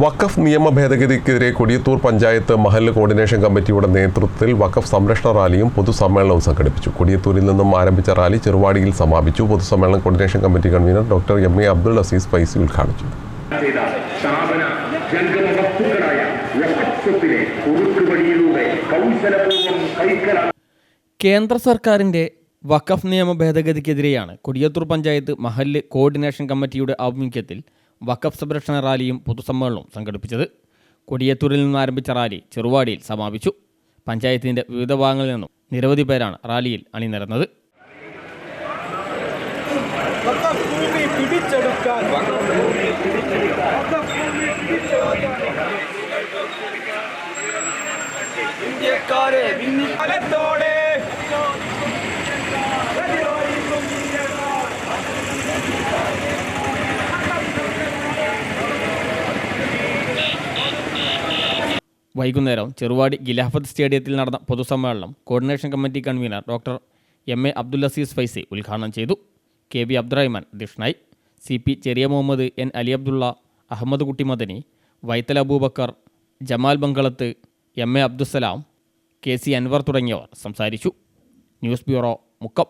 വഖഫ് നിയമ ഭേദഗതിക്കെതിരെ കൊടിയത്തൂർ പഞ്ചായത്ത് മഹല്ല് കോർഡിനേഷൻ കമ്മിറ്റിയുടെ നേതൃത്വത്തിൽ വഖഫ് സംരക്ഷണ റാലിയും പൊതുസമ്മേളനവും സംഘടിപ്പിച്ചു. കൊടിയത്തൂരിൽ നിന്നും ആരംഭിച്ച റാലി ചെറുവാടിയിൽ സമാപിച്ചു. പൊതുസമ്മേളനം coordination committee convener doctor M A Abdul Aziz കൗശലപൂർവം കൈക്കലാ കേന്ദ്ര സർക്കാരിന്റെ വഖഫ് നിയമ ഭേദഗതിക്കെതിരെയാണ് കൊടിയത്തൂർ പഞ്ചായത്ത് മഹല്ല് കോർഡിനേഷൻ കമ്മിറ്റിയുടെ ആഭിമുഖ്യത്തിൽ വഖഫ് സംരക്ഷണ റാലിയും പൊതുസമ്മേളനവും സംഘടിപ്പിച്ചത് കൊടിയത്തൂരിൽ നിന്ന് ആരംഭിച്ച റാലി ചെറുവാടിയിൽ സമാപിച്ചു. പഞ്ചായത്തിന്റെ വിവിധ ഭാഗങ്ങളിൽ നിന്നും നിരവധി പേരാണ് റാലിയിൽ അണിനിരന്നത്. ഇന്ത്യക്കാരെ വിന്നിക്കാലത്തോടെ വൈകുന്നേരം ചെറുവാടി ഗിലാഫത്ത് സ്റ്റേഡിയത്തിൽ നടന്ന പൊതുസമ്മേളനം coordination committee convener doctor M A Abdul Aziz Faizi ഉദ്ഘാടനം ചെയ്തു. കെ വി അബ്ദുറഹ്മാൻ അധ്യക്ഷനായി. C P Cheriya Muhammad N Ali Abdulla Ahmed Kutty Madani Vaithal Aboobacker Jamal Bangalath M A Abdussalam K C Anwar തുടങ്ങിയവർ സംസാരിച്ചു. News bureau Mukkam.